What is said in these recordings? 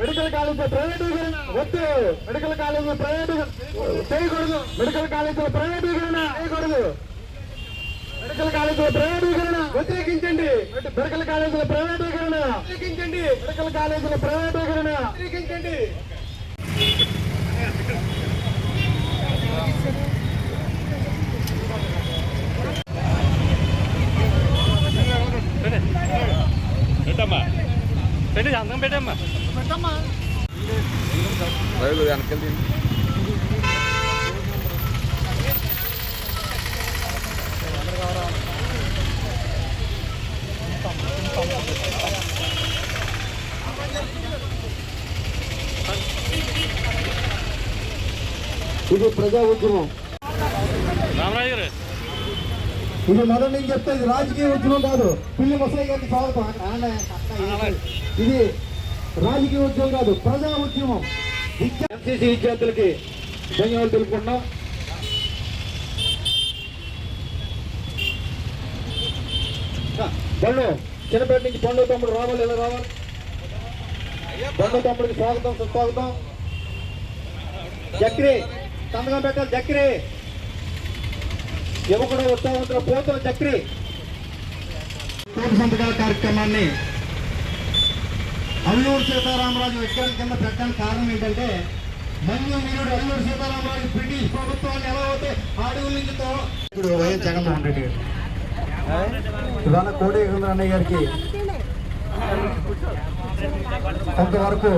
Medical college ప్రైవేటీకరణ వద్దు. Medical college ప్రైవేటీకరణ చేయకూడదు. మెడికల్ కాలేజ్ ప్రైవేటీకరణ చేయకూడదు. మెడికల్ కాలేజ్ ప్రైవేటీకరణ వ్యతిరేకించండి. మెడికల్ కాలేజీల ప్రైవేటీకరణ వ్యతిరేకించండి. మెడికల్ కాలేజీల ప్రైవేటీకరణ వ్యతిరేకించండి. పెట్టి సంతకం పెట్టమ్మా రైలు వెనకెళ్ళి ఇది ప్రజా ఉద్యమం రామరాజు గారు ఇది మొదటి నేను చెప్తే ఇది రాజకీయ ఉద్యమం కాదు. పిల్లి ముసలి గారికి స్వాగతం ఇది రాజకీయ ఉద్యమం కాదు ప్రజా ఉద్యమం. ఎంసీసీ విద్యార్థులకి ధన్యవాదాలు తెలుపుకుంటున్నాం. బండు చిన్నపేట నుంచి పండు తమ్ముడు రావాలి ఎలా రావాలి? బండు తమ్ముడికి స్వాగతం సుస్వాగతం. చక్రి సంతకం పెట్టాలి చక్రి యువకుడు ఉత్సాహవంతుల పోతుల చక్రి. సంతకాల కార్యక్రమాన్ని అల్లూరు సీతారామరాజు విగ్రహం కింద పెట్టడానికి కారణం ఏంటంటే మన్యు వీరుడు అల్లూరు సీతారామరాజు బ్రిటిష్ ప్రభుత్వాన్ని ఎలా అయితే అడవుల నుంచి తో- ఇప్పుడు వైఎస్ జగన్మోహన్ రెడ్డి గారు. ఇవాళ కోడి అన్నయ్య గారికి కొంతవరకు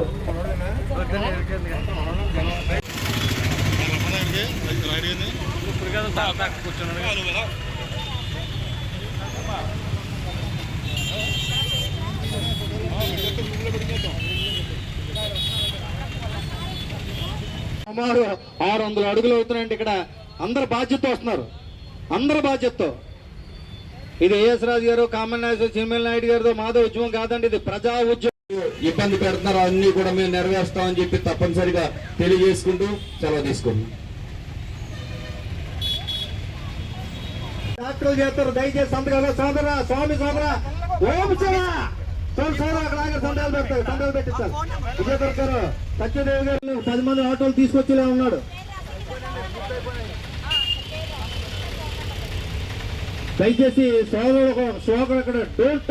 ఇప్పుడు కదా కూర్చున్నాడు సుమారు ఆరు వందల అడుగులు అవుతున్నాయండి ఇక్కడ. అందరు బాధ్యత వస్తున్నారు. అందరు బాధ్యతతో. ఇది ఏఎస్ రాజు గారు కామన్ నాయకుడు చిమ్మల నాయుడు గారితో మాధవ ఉద్యమం కాదండి ఇది ప్రజా ఉద్యమం. ఇబ్బంది పెడుతున్నారు అన్ని కూడా మేము నెరవేరుస్తామని చెప్పి తప్పనిసరిగా తెలియజేసుకుంటూ సెలవు తీసుకుంటున్నాం. డాక్టర్లు చేస్తారు. దయచేసి సంతకాలు సోదరా స్వామి సోదరా ఓం శివ. స్వామి సోదర అక్కడ ఆగరు సంతాలు పెడతారు. సంతాలు పెట్టిస్తారు. విజయ గారు సత్యదేవి గారు పది మంది ఆటోలు తీసుకొచ్చేలా ఉన్నాడు. దయచేసి సోదరుడు ఒక అక్కడ. డోంట్